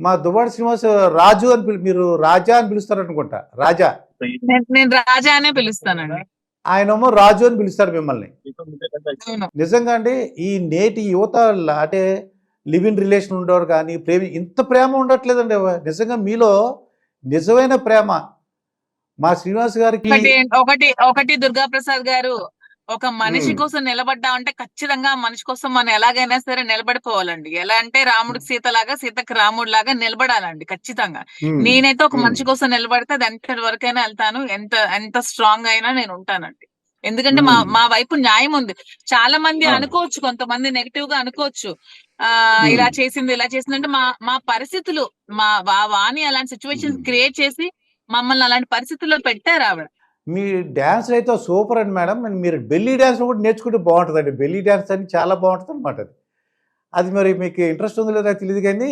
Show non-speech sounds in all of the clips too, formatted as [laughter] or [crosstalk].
మా దువ్వాడ శ్రీనివాస్ రాజు అని పిలి మీరు రాజా అని పిలుస్తారు అనుకుంటా రాజా. నేను- రాజా అనే పిలుస్తానండి. ఆయనేమో రాజు అని పిలుస్తారు మిమ్మల్ని. నిజంగా అండి ఈ నేటి యువత అంటే లివ్ ఇన్ రిలేషన్ ఉండేవారు కానీ ప్రేమ ఇంత ప్రేమ ఉండట్లేదండి. నిజంగా మీలో నిజమైన ప్రేమ. మా శ్రీనివాస్ గారికి ఒకటి ఒకటి దుర్గా ప్రసాద్ గారు ఒక మనిషి. కోసం నిలబడ్డా అంటే ఖచ్చితంగా మనిషి కోసం మనం ఎలాగైనా సరే నిలబడిపోవాలండి ఎలా అంటే రాముడికి సీత లాగా సీతకి రాముడు లాగా నిలబడాలండి ఖచ్చితంగా నేనైతే ఒక. మనిషి కోసం నిలబడితే అది ఎంత వరకైనా వెళ్తాను ఎంత ఎంత స్ట్రాంగ్ అయినా నేను ఉంటానండి ఎందుకంటే మా. మా వైపు న్యాయం ఉంది చాలా మంది. అనుకోవచ్చు కొంతమంది నెగటివ్గా అనుకోవచ్చు ఆ. ఇలా చేసింది ఇలా చేసింది అంటే మా మా పరిస్థితులు మా వాణి అలాంటి సిచ్యువేషన్. క్రియేట్ చేసి మమ్మల్ని అలాంటి పరిస్థితుల్లో పెట్టారు ఆవిడ మీ డ్యాన్స్ అయితే సూపర్ అండి మేడం. మీరు బెల్లీ డ్యాన్స్ కూడా నేర్చుకుంటే బాగుంటుందండి. బెల్లీ డ్యాన్స్ అని చాలా బాగుంటుంది అనమాట అది. అది మరి మీకు ఇంట్రెస్ట్ ఉందో లేదో తెలియదు కానీ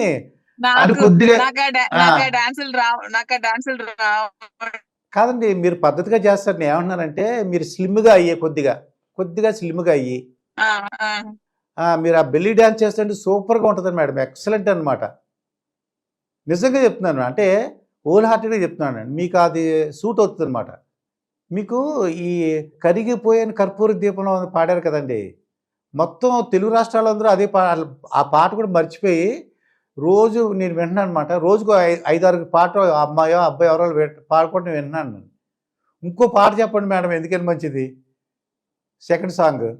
కాదండి మీరు పద్ధతిగా చేస్తారు. నేను ఏమంటున్నానంటే మీరు స్లిమ్గా అయ్యే కొద్దిగా కొద్దిగా స్లిమ్గా అయ్యి మీరు ఆ బెల్లీ డ్యాన్స్ చేస్తుంటే సూపర్గా ఉంటుంది మేడం. ఎక్సలెంట్ అనమాట నిజంగా చెప్తున్నాను. అంటే హోల్ హార్టెడ్గా చెప్తున్నాను మీకు అది సూట్ అవుతుంది అనమాట మీకు ఈ కరిగిపోయిన కర్పూర దీపంలో పాడారు కదండి. మొత్తం తెలుగు రాష్ట్రాలందరూ అదే పా ఆ పాట కూడా మర్చిపోయి రోజు నేను వింటున్నాను అనమాట రోజుకు ఐదారు పాట అమ్మాయో అబ్బాయి ఎవరో వింట- పాడుకుంటూ వింటున్నాను నేను ఇంకో పాట చెప్పండి మేడం ఎందుకని మంచిది? Second song.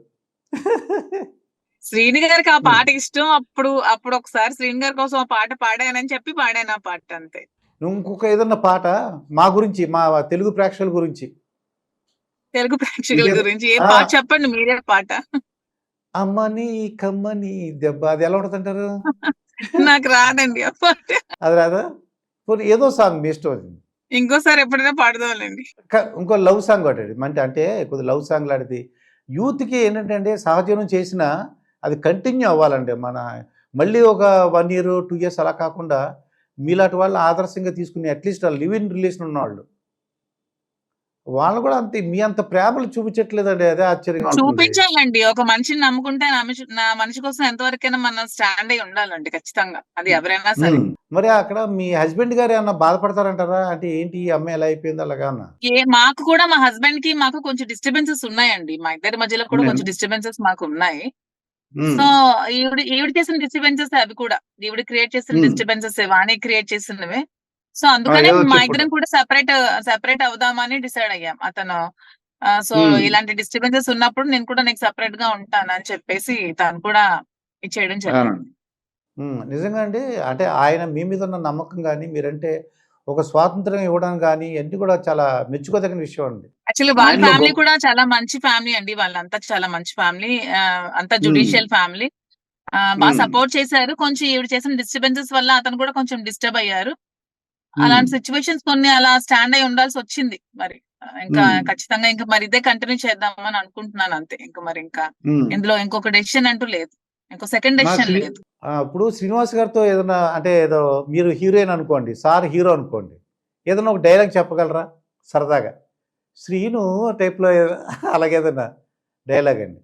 శ్రీని గారికి ఆ పాట ఇష్టం. అప్పుడు అప్పుడు ఒకసారి శ్రీని గారి కోసం ఆ పాట పాడానని చెప్పి పాడాను ఆ పాట అంతే. ఇంకొక ఏదన్నా పాట? మా గురించి మా తెలుగు ప్రేక్షకుల గురించి. తెలుగు ప్రేక్షకుల గురించి. ఏ ఆ. పాట చెప్పండి మీరే పాట. అమ్మని కమ్మని దెబ్బ అది ఎలా ఉంటుంది అంటారు నాకు రాదండి ఆ పాట. అది రాదా? పోనీ ఏదో సాంగ్ మీ ఇష్టం అది. ఇంకోసారి ఎప్పుడైనా పాడదాంలేండి. క- ఇంకో లవ్ సాంగ్ ఒకటి అంటే అంటే కొద్ది లవ్ సాంగ్ లాంటిది. యూత్కి ఏంటంటే అంటే సహజీవనం చేసిన అది కంటిన్యూ అవ్వాలండి. మన మళ్ళీ ఒక వన్ ఇయర్ టూ ఇయర్స్ అలా కాకుండా మీలాంటి వాళ్ళు ఆదర్శంగా తీసుకుని అట్లీస్ట్ లివ్ ఇన్ రిలేషన్ ఉన్నవాళ్ళు వాళ్ళు కూడా అంతే మీ అంత ప్రేమలు చూపించట్లేదండి అదే ఆశ్చర్యంగా ఉంటుంది. చూపించాలండి ఒక మనిషిని నమ్ముకుంటే నా మనిషి కోసం ఎంతవరకైనా మనం స్టాండ్ అయి ఉండాలండి ఖచ్చితంగా అది ఎవరైనా సరే. మరి అక్కడ మీ హస్బెండ్ గారు ఏమన్నా బాధపడతారంటారా అంటే ఏంటి ఈ అమ్మాయి ఎలా అయిపోయింది అలాగా ఏ మాకు కూడా మా హస్బెండ్కి మాకు కొంచెం డిస్టర్బెన్సెస్ ఉన్నాయండి మా ఇద్దరి మధ్యలో కూడా. కొంచెం డిస్టర్బెన్సెస్ మాకు ఉన్నాయి. సో ఈవిడ ఈవిడ చేసిన డిస్టర్బెన్సెస్ అవి కూడా ఈవిడ క్రియేట్ చేసిన. డిస్టర్బెన్సెస్ వాణి క్రియేట్ చేసినవే సో అందుకనే మా. ఇద్దరం కూడా సెపరేట్ సెపరేట్ అవుదామని డిసైడ్ అయ్యాం. అతను సో. ఇలాంటి డిస్టర్బెన్సెస్ ఉన్నప్పుడు నేను కూడా నీకు సెపరేట్గా ఉంటాను అని చెప్పేసి తను కూడా ఇచ్చేయడం జరిగింది. నిజంగా అండి అంటే ఆయన మీ మీద ఉన్న నమ్మకం కానీ మీరంటే ఒక స్వాతంత్రం ఇవ్వడం కానీ అన్ని కూడా చాలా మెచ్చుకోదగిన విషయం అండి. యాక్చువల్లీ వాళ్ళ ఫ్యామిలీ కూడా చాలా మంచి ఫ్యామిలీ అండి. వాళ్ళంతా చాలా మంచి ఫ్యామిలీ. అంతా జుడిషియల్ ఫ్యామిలీ. బాగా. సపోర్ట్ చేశారు. కొంచెం ఈవిడ చేసిన డిస్టర్బెన్సెస్ వల్ల అతను కూడా కొంచెం డిస్టర్బ్ అయ్యారు. అలాంటి సిచ్యువేషన్స్ కొన్ని అలా స్టాండ్ అయి ఉండాల్సి వచ్చింది. మరి ఇంకా Hmm. ఖచ్చితంగా ఇంకా మరి ఇదే కంటిన్యూ చేద్దామని అనుకుంటున్నాను అంతే. ఇంకా మరి ఇంకా ఉమ్. ఇందులో ఇంకొక డెసిషన్ అంటూ లేదు. ఇంకో సెకండ్ డెసిషన్ లేదు. ఇప్పుడు శ్రీనివాస్ గారితో ఏదైనా అంటే ఏదో మీరు హీరోయిన్ అనుకోండి సార్ హీరో అనుకోండి ఏదైనా ఒక డైలాగ్ చెప్పగలరా? సరదాగా. శ్రీను టైప్లో [laughs] అలాగేదన్నా డైలాగ్ అండి.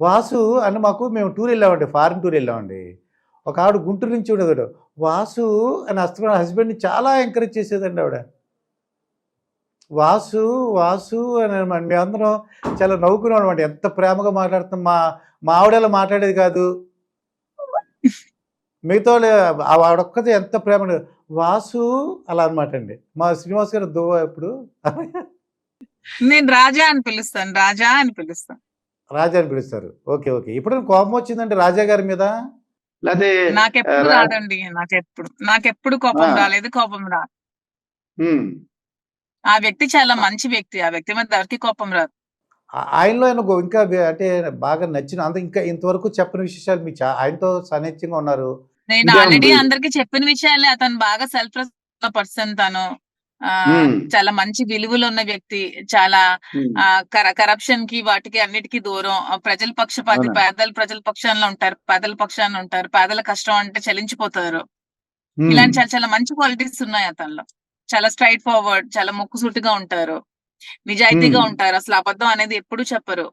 వాసు అని మాకు మేము టూర్ వెళ్ళామండి ఫారిన్ టూర్ వెళ్ళామండి. ఒక ఆవిడ గుంటూరు నుంచి ఉండేవాడు వాసు అని హస్బెండ్ హస్బెండ్ని చాలా ఎంకరేజ్ చేసేదండి ఆవిడ. వాసు వాసు అని మేమందరం చాలా నవ్వుకున్నాం అనమాట ఎంత ప్రేమగా మాట్లాడుతున్నాం మా మా ఆవిడ అలా మాట్లాడేది కాదు. మిగతా వాళ్ళు ఆ ఆవిడొక్కతే ఎంత ప్రేమ వాసు అలా అనమాట అండి. మా శ్రీనివాస్ గారు దువ్వ ఎప్పుడు? నేను రాజా అని పిలుస్తాను. రాజా అని పిలుస్తాను. రాజా అని పిలుస్తారు. Okay okay. ఇప్పుడు కోపం వచ్చిందండి రాజా గారి మీద? లేకపోతే నాకెప్పుడు రాదండి నాకెప్పుడు నాకెప్పుడు కోపం. రాలేదు కోపం రా. ఆ వ్యక్తి చాలా మంచి వ్యక్తి ఆ వ్యక్తి మీద ఎవరికి కోపం రాదు. ఆయనలో ఆయన ఇంకా అంటే బాగా నచ్చిన అంత ఇంకా ఇంతవరకు చెప్పని విశేషాలు చా- ఆయనతో సాన్నిధ్యంగా ఉన్నారు. నేను ఆల్రెడీ. అందరికి చెప్పిన విషయాలే అతను బాగా సెల్ఫ్ పర్సన్ తను. ఆ. చాలా మంచి విలువలు ఉన్న వ్యక్తి చాలా కరప్షన్కి వాటికి అన్నిటికీ దూరం ప్రజల పక్షపాతి. పేదల ప్రజల పక్షాన ఉంటారు పేదల పక్షాన ఉంటారు పేదల కష్టం అంటే చలించిపోతారు. ఇలాంటి చాలా చాలా మంచి క్వాలిటీస్ ఉన్నాయి అతనిలో చాలా స్ట్రైట్ ఫార్వర్డ్ చాలా ముక్కుసూటిగా ఉంటారు నిజాయితీగా. ఉంటారు అసలు అబద్ధం అనేది ఎప్పుడు చెప్పరు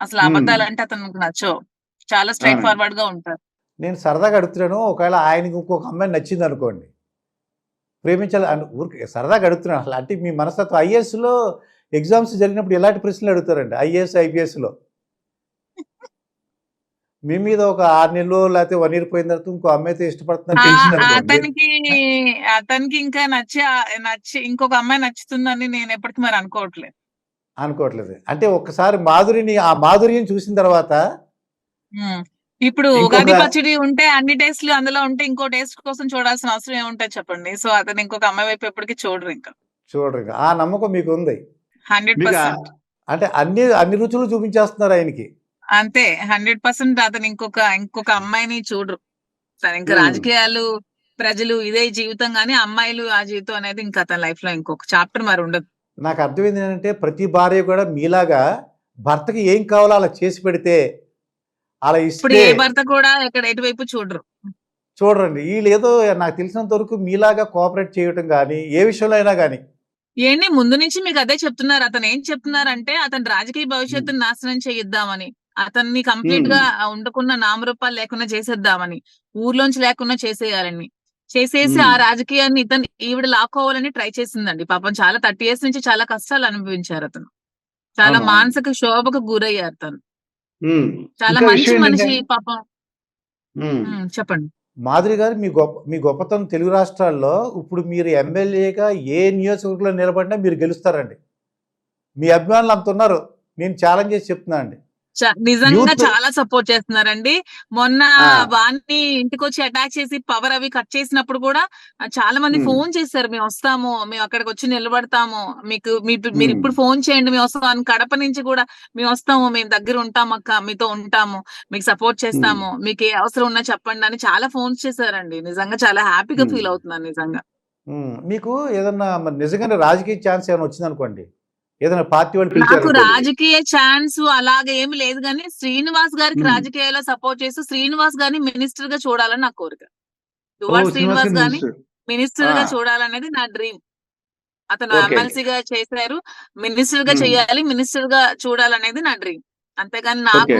అసలు. అబద్ధాలు అంటే అతనికి నచ్చవు చాలా స్ట్రైట్. ఫార్వర్డ్గా ఉంటారు నేను సరదాగా అడుగుతున్నాను ఒకవేళ ఆయనకి ఇంకొక అమ్మాయి నచ్చింది అనుకోండి ప్రేమించాలి అను ఊరికి సరదాగా అడుగుతున్నాను. అసలు అంటే మీ మనస్తత్వం ఐఏఎస్లో ఎగ్జామ్స్ జరిగినప్పుడు ఎలాంటి ప్రశ్నలు అడుగుతారండి? ఐఏఎస్ ఐపీఎస్లో? మీ మీద ఒక ఆరు నెలలు లేకపోతే వన్ ఇయర్ పోయిన తర్వాత ఇంకో అమ్మాయితో ఇష్టపడుతుందని అతనికి అతనికి ఇంకా నచ్చి నచ్చి ఇంకొక అమ్మాయి నచ్చుతుందని నేను ఎప్పటికీ మరి అనుకోవట్లేదు. అనుకోవట్లేదు. అంటే ఒక్కసారి మాధురిని ఆ మాధుర్యం చూసిన తర్వాత. ఇప్పుడు ఉగాది పచ్చడి ఉంటే అన్ని టేస్ట్లు అందులో ఉంటే ఇంకో టేస్ట్ కోసం చూడాల్సిన అవసరం ఏముంటుంది చెప్పండి. సో అతను ఇంకొక అమ్మాయి వైపు ఎప్పటికీ చూడరు ఇంకా. చూడరు ఇక. ఆ నమ్మకం మీకు ఉంది హండ్రెడ్ పర్సెంట్. అంటే అన్ని అన్ని రుచులు చూపించేస్తున్నారు ఆయనకి. అంతే. హండ్రెడ్ పర్సెంట్ అతను ఇంకొక ఇంకొక అమ్మాయిని చూడరు. తను ఇంకా. రాజకీయాలు ప్రజలు ఇదే జీవితం గానీ అమ్మాయిలు ఆ జీవితం అనేది ఇంకా అతని లైఫ్లో ఇంకొక చాప్టర్ మరి ఉండదు. నాకు అర్థమైంది ఏంటంటే ప్రతి భార్య కూడా మీలాగా భర్తకి ఏం కావాలో అలా చేసి పెడితే అలా ఇప్పుడు ఏ భర్త కూడా ఎక్కడ ఎటువైపు చూడరు. చూడండి వీళ్ళు ఏదో నాకు తెలిసినంత వరకు మీలాగా కోఆపరేట్ చేయటం కానీ ఏ విషయంలో అయినా కానీ ఏంటి ముందు నుంచి మీకు అదే చెప్తున్నారు. అతను ఏం చెప్తున్నారంటే అతను రాజకీయ భవిష్యత్తుని నాశనం చేయిద్దామని అతన్ని కంప్లీట్గా ఉండకున్న నామరూపాలు లేకుండా చేసేద్దామని ఊర్లోంచి లేకుండా చేసేయాలని. చేసేసి. ఆ రాజకీయాన్ని ఇతను ఈవిడ లాక్కోవాలని ట్రై చేసిందండి. పాపం చాలా థర్టీ ఇయర్స్ నుంచి చాలా కష్టాలు అనుభవించారు అతను. చాలా. మానసిక శోభకు గురయ్యారు తను. చాలా మంచి మనిషి పాపం. చెప్పండి. మాధురి గారు మీ గొప్ప మీ గొప్పతనం తెలుగు రాష్ట్రాల్లో ఇప్పుడు మీరు ఎమ్మెల్యేగా ఏ నియోజకవర్గంలో నిలబడినా మీరు గెలుస్తారండి. మీ అభిమానులు అంత ఉన్నారు. నేను ఛాలెంజ్ చేసి చెప్తున్నా అండి. నిజంగా చాలా సపోర్ట్ చేస్తున్నారండి మొన్న. వాణ్ణి ఇంటికి వచ్చి అటాక్ చేసి పవర్ అవి కట్ చేసినప్పుడు కూడా చాలా మంది. ఫోన్ చేశారు మేము వస్తాము మేము అక్కడికి వచ్చి నిలబడతాము మీకు మీరు. ఇప్పుడు ఫోన్ చేయండి మేము వస్తాం కడప నుంచి కూడా మేము వస్తాము మేము దగ్గర ఉంటాం అక్క మీతో ఉంటాము మీకు సపోర్ట్ చేస్తాము మీకు ఏ అవసరం ఉన్నా చెప్పండి అని చాలా ఫోన్స్ చేశారండి నిజంగా చాలా హ్యాపీగా. ఫీల్ అవుతున్నాను నిజంగా మీకు ఏదన్నా నిజంగానే రాజకీయ ఛాన్స్ ఏమైనా వచ్చిందనుకోండి ఏదైనా పార్టీ వాళ్ళు నాకు రాజకీయ ఛాన్స్ అలాగే ఏమి లేదు కానీ శ్రీనివాస్ గారికి. రాజకీయాల్లో సపోర్ట్ చేస్తూ శ్రీనివాస్ గారిని మినిస్టర్గా చూడాలని నా కోరిక శ్రీనివాస్ గారిని మినిస్టర్. గా. చూడాలనేది నా డ్రీమ్ అతను. ఎమ్మెల్సీ గా చేశారు మినిస్టర్గా. చేయాలి మినిస్టర్గా చూడాలనేది నా డ్రీమ్ అంతేగాని నాకు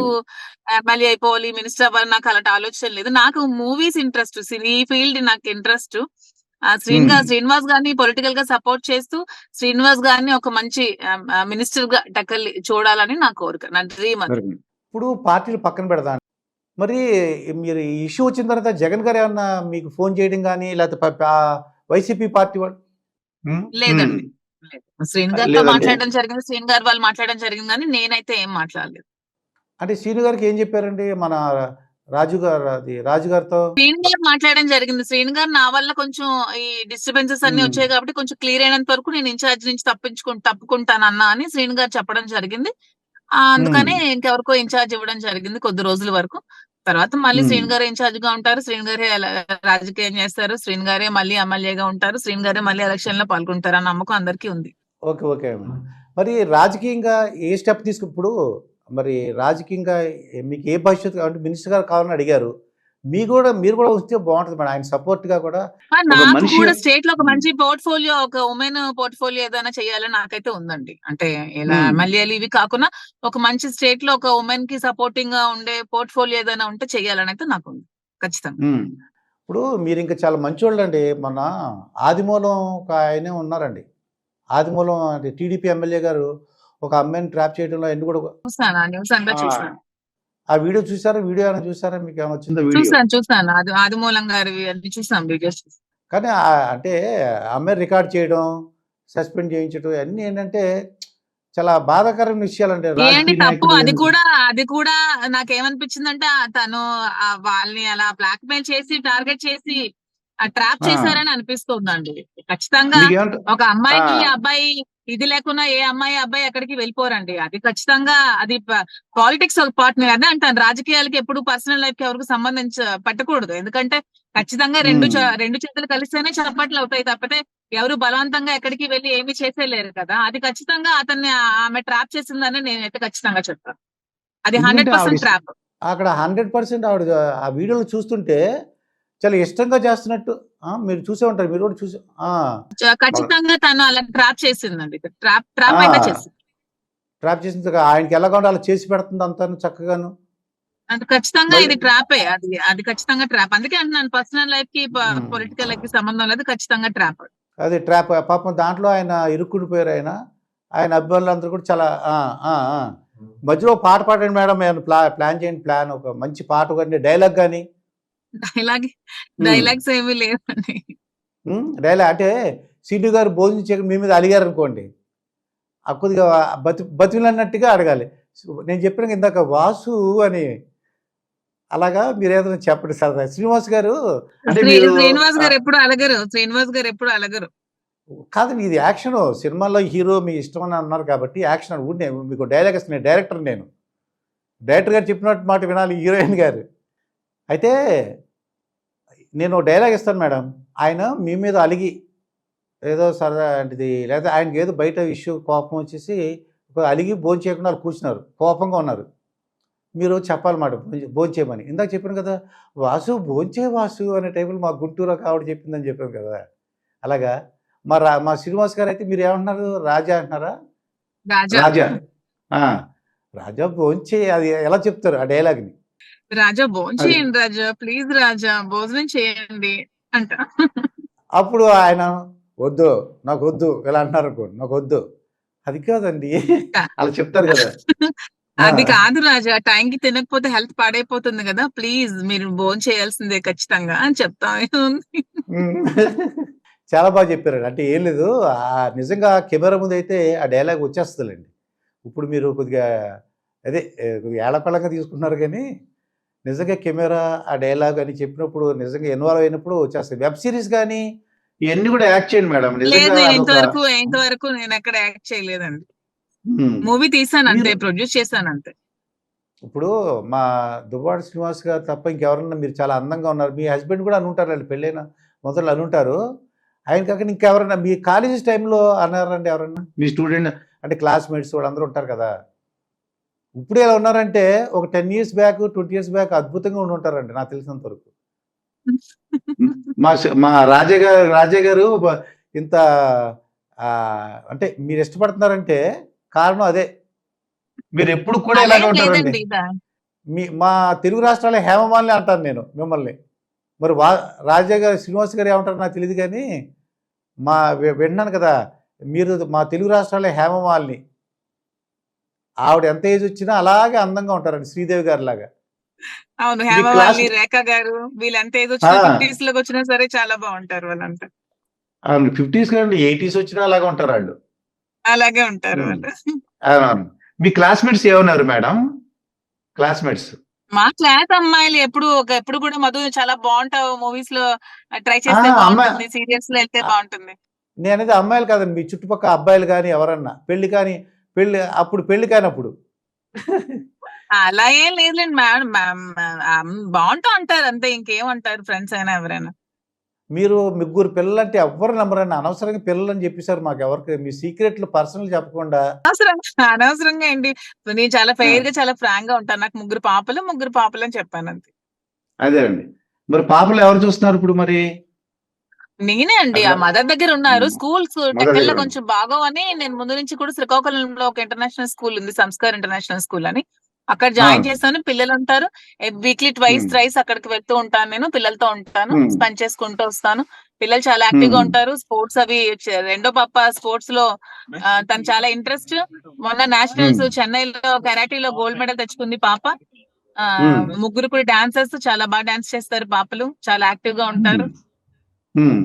ఎమ్మెల్యే అయిపోవాలి మినిస్టర్ అవ్వాలి నాకు అలాంటి ఆలోచన లేదు నాకు మూవీస్ ఇంట్రెస్ట్ ఈ ఫీల్డ్ నాకు ఇంట్రెస్ట్ శ్రీన్గా Hmm. శ్రీనివాస్ గారిని పొలిటికల్గా సపోర్ట్ చేస్తూ శ్రీనివాస్ గారిని ఒక మంచి మినిస్టర్గా టక్కల్ చూడాలని నా కోరిక నా డ్రీమ్ అది. ఇప్పుడు పార్టీలు పక్కన పెడదాం. మరి మీరు ఈ ఇష్యూ వచ్చిన తర్వాత జగన్ గారు ఏమన్నా మీకు ఫోన్ చేయడం కానీ లేకపోతే వైసీపీ పార్టీ వాళ్ళు. లేదండి. శ్రీన్ గారితో లేదండి. మాట్లాడడం జరిగింది. శ్రీన్ గారు వాళ్ళు మాట్లాడడం జరిగింది కానీ నేనైతే ఏం మాట్లాడలేదు. అంటే శ్రీను గారికి ఏం చెప్పారండి? మన రాజు గారు అది రాజు గారితో శ్రీన్ గారు మాట్లాడడం జరిగింది. శ్రీన్ గారు నా వల్ల కొంచెం ఈ డిస్టర్బెన్సెస్ అన్ని. వచ్చాయి కాబట్టి కొంచెం క్లియర్ అయినంత వరకు నేను ఇన్ఛార్జ్ నుంచి తప్పించుకు తప్పుకుంటాను అన్నా అని శ్రీన్ గారు చెప్పడం జరిగింది. అందుకని ఇంకెవరికో ఇన్ఛార్జ్ ఇవ్వడం జరిగింది కొద్ది రోజుల వరకు. తర్వాత మళ్ళీ. శ్రీన్ గారు ఇన్ఛార్జ్గా ఉంటారు. శ్రీన్ గారే రాజకీయం చేస్తారు. శ్రీన్ గారే మళ్ళీ ఎమ్మెల్యేగా ఉంటారు. శ్రీన్ గారే మళ్ళీ ఎలక్షన్లో పాల్గొంటారు అన్న నమ్మకం అందరికీ ఉంది. ఓకే ఓకే మరి రాజకీయంగా ఏ స్టెప్ తీసుకు ఇప్పుడు మరి రాజకీయంగా మీకు ఏ భవిష్యత్తు అంటే మినిస్టర్ గారు కావాలని అడిగారు. మీ కూడా మీరు కూడా వస్తే బాగుంటుంది మేడం. ఆయన సపోర్ట్గా కూడా కూడా స్టేట్లో ఒక మంచి పోర్ట్ఫోలియో ఒక ఉమెన్ పోర్ట్ఫోలియో ఏదైనా చేయాలని నాకైతే ఉందండి. అంటే ఇలా. ఎమ్మెల్యేలు ఇవి కాకుండా ఒక మంచి స్టేట్లో ఒక ఉమెన్కి సపోర్టింగ్గా ఉండే పోర్ట్ఫోలియో ఏదైనా ఉంటే చేయాలని అయితే నాకు ఉంది. ఖచ్చితంగా. ఇప్పుడు మీరు ఇంకా చాలా మంచోళ్ళు అండి మొన్న ఆదిమూలం ఒక ఆయనే ఉన్నారండి. ఆదిమూలం అంటే టీడీపీ ఎమ్మెల్యే గారు ఒక అమ్మాయిని ట్రాప్ చేయడంలో ఎన్ని కూడా చూసాను? ఆ న్యూస్ అంతా ఆ. చూసాను? ఆ వీడియో చూసారా? వీడియో ఏమైనా చూసారా? మీకు ఏమైనా వచ్చిందా కింద వీడియో? చూసాను చూసాను. అది ఆదిమూలం గారి అన్ని చూసాను వీడియోస్ కానీ ఆ- అంటే అమ్మాయి రికార్డ్ చేయడం సస్పెండ్ చేయించడం అన్నీ ఏంటంటే చాలా బాధాకరమైన ఏంటి రాజకీయ తప్పు? అది కూడా అది కూడా నాకేమనిపించిందంటే తను ఆ వాళ్ళని అలా బ్లాక్ మెయిల్ చేసి టార్గెట్ చేసి ట్రాప్. చేశారని అనిపిస్తుందండి. ఖచ్చితంగా ఒక అమ్మాయికి. అబ్బాయి ఇది లేకున్నా ఏ అమ్మాయి అబ్బాయి ఎక్కడికి వెళ్ళిపోరండి. అది ఖచ్చితంగా అది పాలిటిక్స్ ఒక పార్ట్ అదే అంటాను. రాజకీయాలకి ఎప్పుడు పర్సనల్ లైఫ్కి ఎవరికి సంబంధించ పెట్టకూడదు. ఎందుకంటే ఖచ్చితంగా రెండు. రెండు చేతులు కలిస్తేనే చప్పట్లు అవుతాయి తప్పితే ఎవరు బలవంతంగా ఎక్కడికి వెళ్ళి ఏమీ చేసేలేరు కదా. అది ఖచ్చితంగా అతన్ని ఆమె ట్రాప్ చేసిందని నేనైతే ఖచ్చితంగా చెప్తాను. అది హండ్రెడ్ పర్సెంట్ ట్రాప్. అక్కడ హండ్రెడ్ పర్సెంట్ ఆవిడ ఆ వీడియోలు చూస్తుంటే చాలా ఇష్టంగా చేస్తున్నట్టు. ఆ, మీరు చూసే ఉంటారు మీరు కూడా చూసి ఆ, ఖచ్చితంగా తను అలా ట్రాప్ చేసిందండి. ట్రాప్ ట్రాప్ చేసింది. ట్రాప్ చేసిన ఆయనకి ఎలాగ ఉండాలి అలా చేసి పెడుతుంది అంతాను చక్కగాను. అది ఖచ్చితంగా ఇది ట్రాపే అది అది ఖచ్చితంగా ట్రాప్ అందుకే అంటున్నాను పర్సనల్ లైఫ్కి. పొలిటికల్ లైఫ్కి సంబంధం లేదు ఖచ్చితంగా ట్రాప్ అది ట్రాప్ పాపం దాంట్లో ఆయన ఇరుక్కుడిపోయారు ఆయన. ఆయన అభిమానులందరూ కూడా చాలా ఆ, ఆ, ఆ. మధ్యలో పాట పాడండి మేడం ప్లా ప్లాన్ చేయండి ప్లాన్. ఒక మంచి పాట కానీ డైలాగ్ కానీ డైలాగ్ డైలాగ్స్ ఏమీ లేవండి. డైలాగ్ అంటే సీటు గారు భోజనం చేయక మీ మీద అలిగారు అనుకోండి ఆ కొద్దిగా బతి బతిలన్నట్టుగా అడగాలి. నేను చెప్పిన ఇందాక వాసు అని అలాగా మీరు ఏదైనా చెప్పండి సరదా. శ్రీనివాస్ గారు అంటే శ్రీ- మీరు శ్రీనివాస్ గారు ఎప్పుడు అలగరు శ్రీనివాస్ గారు ఎప్పుడు అలగరు. కాదండి ఇది యాక్షన్. సినిమాలో హీరో మీ ఇష్టం అని అన్నారు కాబట్టి యాక్షన్ ఊరినే మీకు డైలాగ్ ఇస్తున్నాను డైరెక్టర్ నేను. డైరెక్టర్ గారు చెప్పినట్టు మాట వినాలి హీరోయిన్ గారు. అయితే నేను డైలాగ్ ఇస్తాను మేడం ఆయన మీ మీద అలిగి ఏదో సరదా అంటే లేదా ఆయనకి ఏదో బయట ఇష్యూ కోపం వచ్చేసి అలిగి భోజనం చేయకుండా కూర్చున్నారు. కోపంగా ఉన్నారు. మీరు చెప్పాలన్నమాట భోజనం చేయమని. ఇందాక చెప్పాను కదా వాసు భోంచే వాసు అనే టైపులో మా గుంటూరు కావడం చెప్పిందని చెప్పాను కదా. అలాగా? మా రా మా శ్రీనివాస్ గారు అయితే మీరు ఏమంటున్నారు? రాజా అంటున్నారా? రాజా. రాజా. భోంచే అది ఎలా చెప్తారు ఆ డైలాగ్ని రాజా భోజనం చేయండి రాజా ప్లీజ్ రాజా భోజనం చేయండి అంట. అప్పుడు ఆయన వద్దు నాకు వద్దు ఇలా అంటున్నారు అనుకోండి నాకు వద్దు అది కాదండి. అలా చెప్తారు కదా. [laughs] అది. కాదు రాజా టైం కి తినకపోతే హెల్త్ పాడైపోతుంది కదా ప్లీజ్ మీరు భోజనం చేయాల్సిందే ఖచ్చితంగా అని చెప్తా [laughs] చాలా బాగా చెప్పారండి. అంటే ఏం లేదు ఆ నిజంగా కెమెరా ముందు అయితే ఆ డైలాగ్ వచ్చేస్తుందండి. ఇప్పుడు మీరు కొద్దిగా అదే కొద్దిగా ఏళ్ళపళ్ళంగా తీసుకుంటున్నారు కానీ నిజంగా కెమెరా ఆ డైలాగ్ అని చెప్పినప్పుడు నిజంగా ఇన్వాల్వ్ అయినప్పుడు వచ్చేస్తుంది వెబ్ సిరీస్ కానీ ఇవన్నీ కూడా యాక్ట్ చేయండి మేడం. లేదు ఇంతవరకు ఇంతవరకు నేను ఎక్కడ యాక్ట్ చేయలేదండి. మూవీ తీసాను అంతే ప్రొడ్యూస్ చేశాను అంతే ఇప్పుడు మా దువ్వాడ శ్రీనివాస్ గారు తప్ప ఇంకెవరన్నా మీరు చాలా అందంగా ఉన్నారు. మీ హస్బెండ్ కూడా అనుంటారు వాళ్ళు పెళ్ళైన మొదలు అనుంటారు ఆయన కాక ఇంకెవరన్నా మీ కాలేజీ టైంలో అన్నారండి ఎవరన్నా? మీ స్టూడెంట్ అంటే క్లాస్మేట్స్ వాళ్ళందరూ ఉంటారు కదా. ఇప్పుడు ఎలా ఉన్నారంటే ఒక ten years back twenty years back అద్భుతంగా ఉండి ఉంటారండి నాకు తెలిసినంత వరకు. మా మా రాజా గారు రాజా గారు ఇంత అంటే మీరు ఇష్టపడుతున్నారంటే కారణం అదే. మీరు ఎప్పుడు కూడా ఇలాగే ఉంటారండి. మీ మా తెలుగు రాష్ట్రాల హేమమాలిని అంటాను నేను మిమ్మల్ని. మరి వా రాజా గారు శ్రీనివాస్ గారు ఏమంటారు నాకు తెలియదు కానీ మా విన్నాను కదా. మీరు మా తెలుగు రాష్ట్రాల హేమమాలిని. ఆవిడ ఎంత ఏజ్ వచ్చినా అలాగే అందంగా ఉంటారండి శ్రీదేవి గారి లాగా అవును class- రేఖ గారు వీళ్ళంతా ఏదో. ఫిఫ్టీస్లోకి వచ్చినా సరే చాలా బాగుంటారు వాళ్ళంతా. ఫిఫ్టీస్ కండి ఎయిటీస్ వచ్చినా అలాగే ఉంటారు వాళ్ళు. అలాగే ఉంటారు. వాళ్ళు. మీ క్లాస్మేట్స్ ఏమన్నారు మేడం? క్లాస్మేట్స్. మా క్లాస్ అమ్మాయిలు ఎప్పుడు ఎప్పుడు కూడా మధు చాలా బాగుంటావు మూవీస్లో ట్రై చేస్తే బాగుంటుంది సీరియల్స్లో వెళ్తే బాగుంటుంది. నేను అనేది అమ్మాయిలు కాదండి మీ చుట్టుపక్కల అబ్బాయిలు కానీ ఎవరన్నా పెళ్ళి కానీ పెళ్ళి అప్పుడు పెళ్ళి కానప్పుడు. [laughs] అలా ఏం లేదులేండి మేడం బాగుంటా అంటారు అంతే ఇంకేమంటారు ఫ్రెండ్స్ అయినా ఎవరైనా. మీరు ముగ్గురు పిల్లలు అంటే ఎవ్వరు నమ్మరండి అనవసరంగా పిల్లలు అని చెప్పేశారు మాకు ఎవరికి మీ సీక్రెట్లు పర్సనల్ చెప్పకుండా. అనవసరంగా అనవసరంగా ఏంటి నేను చాలా ఫెయిర్గా చాలా ఫ్రాంక్గా ఉంటాను. నాకు ముగ్గురు పాపలు ముగ్గురు పాపలు అని చెప్పాను అంతే. అదే అండి. మరి పాపలు ఎవరు చూస్తున్నారు ఇప్పుడు మరి? నేనే అండి ఆ. మదర్ దగ్గర ఉన్నారు. స్కూల్స్ టెక్కల్లో. కొంచెం బాగోవని నేను ముందు నుంచి కూడా శ్రీకాకుళంలో ఒక ఇంటర్నేషనల్ స్కూల్ ఉంది సంస్కార్ ఇంటర్నేషనల్ స్కూల్ అని అక్కడ జాయిన్. చేశాను పిల్లలు ఉంటారు వీక్లీ ట్వైస్. థ్రైస్ అక్కడికి వెళ్తూ ఉంటాను నేను పిల్లలతో ఉంటాను. స్పెండ్ చేసుకుంటూ వస్తాను పిల్లలు చాలా యాక్టివ్గా. ఉంటారు స్పోర్ట్స్ అవి రెండో పాప స్పోర్ట్స్లో తను చాలా ఇంట్రెస్ట్ మొన్న నేషనల్స్. చెన్నైలో కరాటీలో గోల్డ్ మెడల్ తెచ్చుకుంది పాప. ముగ్గురు కూడా డాన్సర్స్ చాలా బాగా డాన్స్ చేస్తారు పాపలు చాలా యాక్టివ్గా ఉంటారు.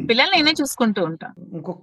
పిల్లల్ని నేనే చూసుకుంటూ ఉంటాను ఇంకొక